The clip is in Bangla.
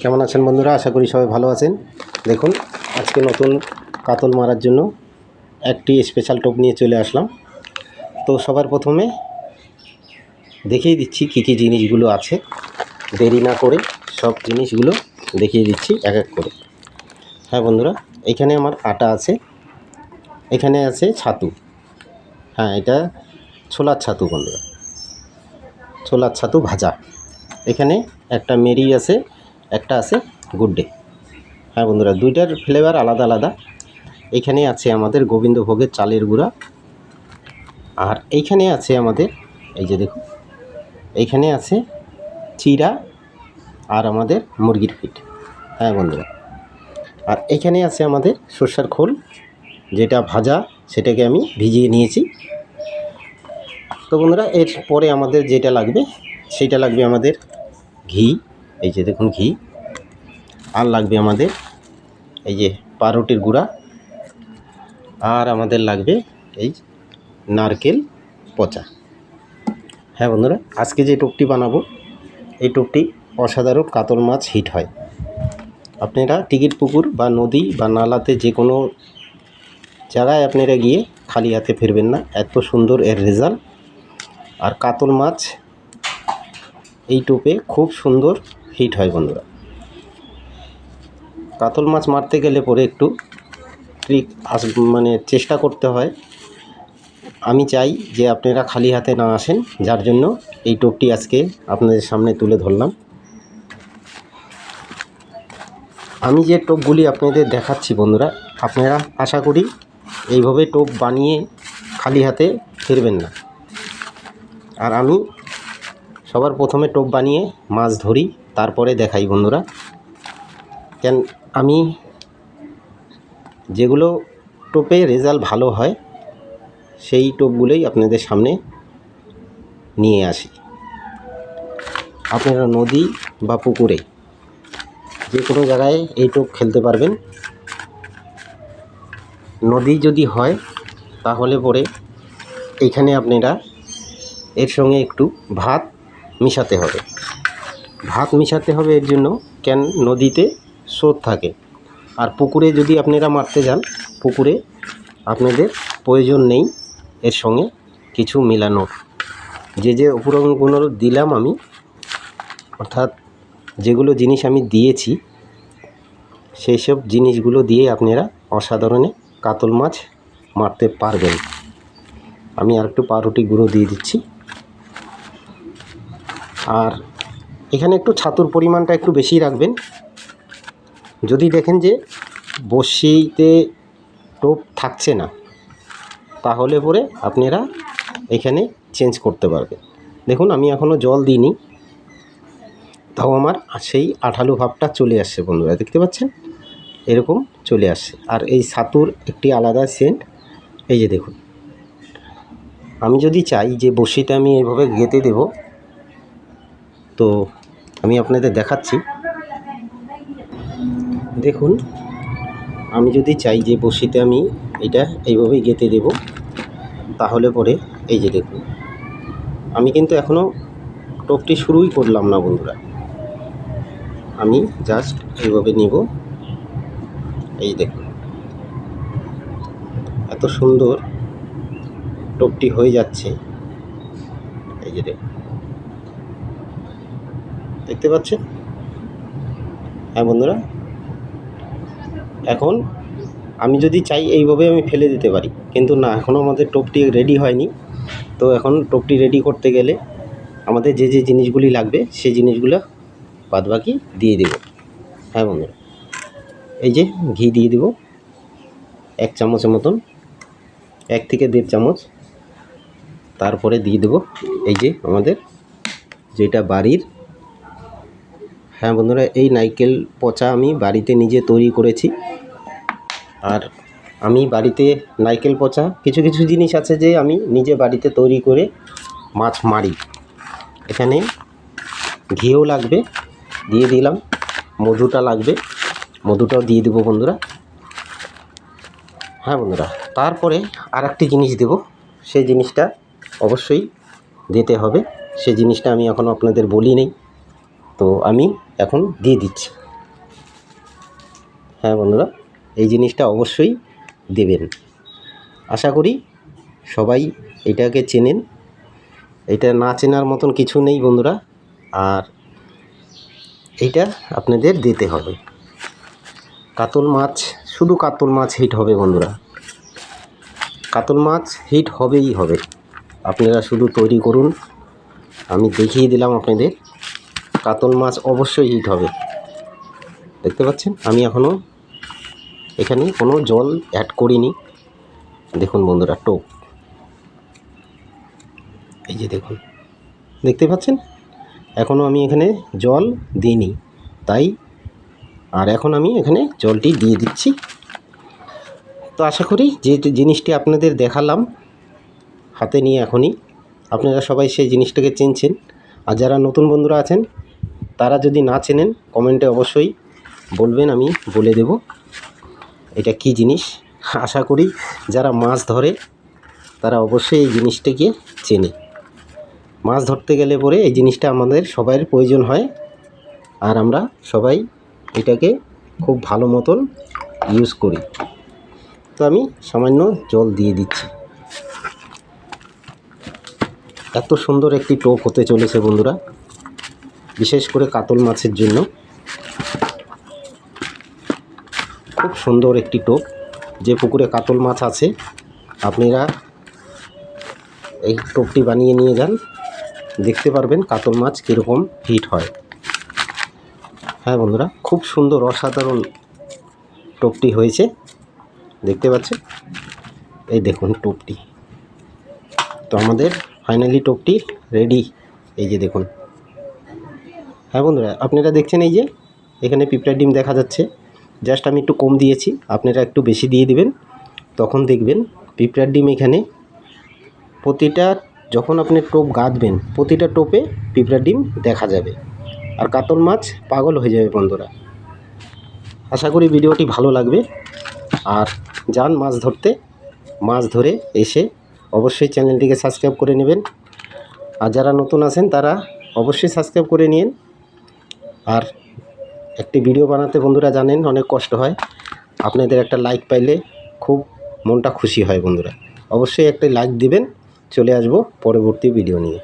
কেমন আছেন বন্ধুরা? আশা করি সবাই ভালো আছেন। দেখুন, আজকে নতুন কাতল মারার জন্য একটি স্পেশাল টোপ নিয়ে চলে আসলাম। তো সবার প্রথমে দেখিয়ে দিচ্ছি কী কী জিনিসগুলো আছে। দেরি না করে সব জিনিসগুলো দেখিয়ে দিচ্ছি এক এক করে। হ্যাঁ বন্ধুরা, এখানে আমার আটা আছে, এখানে আছে ছাতু। হ্যাঁ এটা ছোলার ছাতু বন্ধুরা। ছোলার ছাতু ভাজা। এখানে একটা মেরি আছে একটা আছে গুড ডে হ্যাঁ বন্ধুরা, দুইটার ফ্লেভার আলাদা আলাদা। এখানে আছে আমাদের গোবিন্দভোগের চালের গুঁড়া। আর এইখানে আছে আমাদের, এই যে দেখুন, এইখানে আছে চিরা আর আমাদের মুরগির ফিট হ্যাঁ বন্ধুরা, আর এখানে আছে আমাদের সর্ষার খোল, যেটা ভাজা, সেটাকে আমি ভিজিয়ে নিয়েছি। তো বন্ধুরা এর পরে আমাদের যেটা লাগবে, সেটা লাগবে আমাদের ঘি। এই যে দেখুন ঘি। আর লাগবে আমাদের এই যে পাউরুটির গুঁড়া। আর আমাদের লাগবে এই নারকেল পচা। হ্যাঁ বন্ধুরা, আজকে যে টোপটি বানাবো, এই টোপটি অসাধারণ কাতল মাছ হিট হয়। আপনারা টিকিট পুকুর বা নদী বা নালাতে যে কোনো জায়গায় আপনারা গিয়ে খালি হাতে ফিরবেন না, এত সুন্দর এর রেজাল্ট। আর কাতল মাছ এই টোপে খুব সুন্দর হিট হয় বন্ধুরা। কাতল মাছ মারতে গেলে পরে একটু ট্রিক আস মানে চেষ্টা করতে হয়। আমি চাই যে আপনারা খালি হাতে না আসেন, যার জন্য এই টোপটি আজকে আপনাদের সামনে তুলে ধরলাম। আমি যে টোপগুলি আপনাদের দেখাচ্ছি বন্ধুরা, আপনারা আশা করি এইভাবে টোপ বানিয়ে খালি হাতে ফিরবেন না। আর আমি সবার প্রথমে টোপ বানিয়ে মাছ ধরি, তারপরে দেখাই বন্ধুরা। কেন আমি যেগুলো টোপে রেজাল্ট ভালো হয়, সেই টোপগুলোই আপনাদের সামনে নিয়ে আসি। আপনারা নদী বা পুকুরে যে কোনো জায়গায় এই টোপ খেলতে পারবেন। নদী যদি হয়, তাহলে পরে এইখানে আপনারা এর সঙ্গে একটু ভাত মিশাতে হবে। ভাত মিশাতে হবে এর জন্য কেন নদীতে স্রোত থাকে। আর পুকুরে যদি আপনারা মারতে যান, পুকুরে আপনাদের প্রয়োজন নেই এর সঙ্গে কিছু মেলানোর। যে যে উপকরণগুলো দিলাম আমি, অর্থাৎ যেগুলো জিনিস আমি দিয়েছি, সেই সব জিনিসগুলো দিয়ে আপনারা অসাধারণে কাতল মাছ মারতে পারবেন। আমি আর একটু পাউরুটি গুঁড়ো দিয়ে দিচ্ছি। আর এখানে একটু ছাতুর পরিমাণটা একটু বেশি রাখবেন। যদি দেখেন যে বড়শিতে টোপ থাকছে না, তাহলে পরে আপনারা এখানে চেঞ্জ করতে পারবেন। দেখুন, আমি এখনও জল দিইনি, তাও আমার সেই আঠালো ভাবটা চলে আসছে বন্ধুরা, দেখতে পাচ্ছেন? এরকম চলে আসছে। আর এই সাতুর একটি আলাদা সেন্ট এই যে দেখুন। আমি যদি চাই যে বড়শিতে আমি এইভাবে গেঁথে দেব, তো আমি আপনাদের দেখাচ্ছি। দেখুন, আমি যদি চাই যে বসিতে আমি এটা এইভাবেই গেঁথে দেব, তাহলে পরে এই যে দেখুন, আমি কিন্তু এখনও টোপটি শুরুই করলাম না বন্ধুরা। আমি জাস্ট এইভাবে নিব, এই দেখুন, এত সুন্দর টোপটি হয়ে যাচ্ছে, এই যে দেখুন, দেখতে পাচ্ছেন? হ্যাঁ বন্ধুরা এখন আমি যদি চাই এইভাবে আমি ফেলে দিতে পারি। কিন্তু না, এখনও আমাদের টোপটি রেডি হয়নি। তো এখন টোপটি রেডি করতে গেলে আমাদের যে যে জিনিসগুলি লাগবে, সেই জিনিসগুলো বাদবাকি দিয়ে দেব। হ্যাঁ বন্ধুরা? এই যে ঘি দিয়ে দেব। এক চামচের মতন। এক থেকে দেড় চামচ। তারপরে দিয়ে দেব এই যে আমাদের যেটা বাড়ির হ্যাঁ বন্ধুরা, এই নারকেল পচা আমি বাড়িতে নিজে তৈরি করেছি। আর আমি বাড়িতে নারকেল পচা, কিছু কিছু জিনিস আছে যে আমি নিজে বাড়িতে তৈরি করে মাছ মারি। এখানে ঘিও লাগবে, দিয়ে দিলাম। মধুটা লাগবে, মধুটাও দিয়ে দেবো বন্ধুরা। হ্যাঁ বন্ধুরা, তারপরে আর একটি জিনিস দেব, সেই জিনিসটা অবশ্যই দিতে হবে। সেই জিনিসটা আমি এখনও আপনাদের বলি নেই। তো আমি এখন দিয়ে দিচ্ছি। হ্যাঁ বন্ধুরা, এই জিনিসটা অবশ্যই দেবেন। আশা করি সবাই এটাকে চেনেন। এটা না চেনার মতন কিছু নেই বন্ধুরা, আর এইটা আপনাদের দিতে হবে। কাতল মাছ, শুধু কাতল মাছ হিট হবে বন্ধুরা। কাতল মাছ হিট হবেই হবে। আপনারা শুধু তৈরি করুন। আমি দেখিয়ে দিলাম আপনাদের। কাতল মাছ অবশ্যই হিট হবে। দেখতে পাচ্ছেন? আমি এখনও এখানে কোনো জল অ্যাড করিনি। দেখুন বন্ধুরা, টোপ। এই যে দেখুন। দেখতে পাচ্ছেন? এখনও আমি এখানে জল দিইনি। তাই আর এখন আমি এখানে জলটি দিয়ে দিচ্ছি। তো আশা করি যে জিনিসটি আপনাদের দেখালাম, হাতে নিয়ে এখনই। আপনারা সবাই সেই জিনিসটাকে চিনছেন। আর যারা নতুন বন্ধুরা আছেন তারা যদি না চেনেন, কমেন্টে অবশ্যই বলবেন, আমি বলে দেব এটা কি জিনিস। আশা করি যারা মাছ ধরে, তারা অবশ্যই এই জিনিসটাকে চেনে। মাছ ধরতে গেলে পরে এই জিনিসটা আমাদের সবাইয়ের প্রয়োজন হয়, আর আমরা সবাই এটাকে খুব ভালো মতন ইউজ করি। তো আমি সামান্য জল দিয়ে দিচ্ছি। এত সুন্দর একটি টোপ হতে চলেছে বন্ধুরা। বিশেষ করে কাতল মাছের জন্য। খুব সুন্দর একটি টোপ। যে পুকুরে কাতল মাছ আছে, আপনারা এই টোপটি বানিয়ে নিয়ে যান। দেখতে পারবেন কাতল মাছ কীরকম হিট হয়। হ্যাঁ বন্ধুরা, খুব সুন্দর অসাধারণ টোপটি হয়েছে। দেখতে পাচ্ছেন? এই দেখুন টোপটি। তো আমাদের ফাইনালি টোপটি রেডি। এই যে দেখুন। হ্যাঁ বন্ধুরা, আপনারা দেখছেন এই যে, এখানে পিঁপড়ার ডিম দেখা যাচ্ছে। জাস্ট আমি একটু কম দিয়েছি, আপনারা একটু বেশি দিয়ে দিবেন। তখন দেখবেন পিঁপড়ার ডিম এখানে প্রতিটা, যখন আপনি টোপ গাঁথবেন প্রতিটা টোপে পিঁপড়ার ডিম দেখা যাবে। আর কাতল মাছ পাগল হয়ে যাবে বন্ধুরা। আশা করি ভিডিওটি ভালো লাগবে। আর যান মাছ ধরতে, মাছ ধরে এসে অবশ্যই চ্যানেলটিকে সাবস্ক্রাইব করে নেবেন। আর যারা নতুন আছেন, তারা অবশ্যই সাবস্ক্রাইব করে নিন। আর একটি ভিডিও বানাতে বন্ধুরা জানেন অনেক কষ্ট হয়। আপনাদের একটা লাইক পাইলে খুব মনটা খুশি হয় বন্ধুরা। অবশ্যই একটা লাইক দিবেন। চলে আসব পরবর্তী ভিডিও নিয়ে।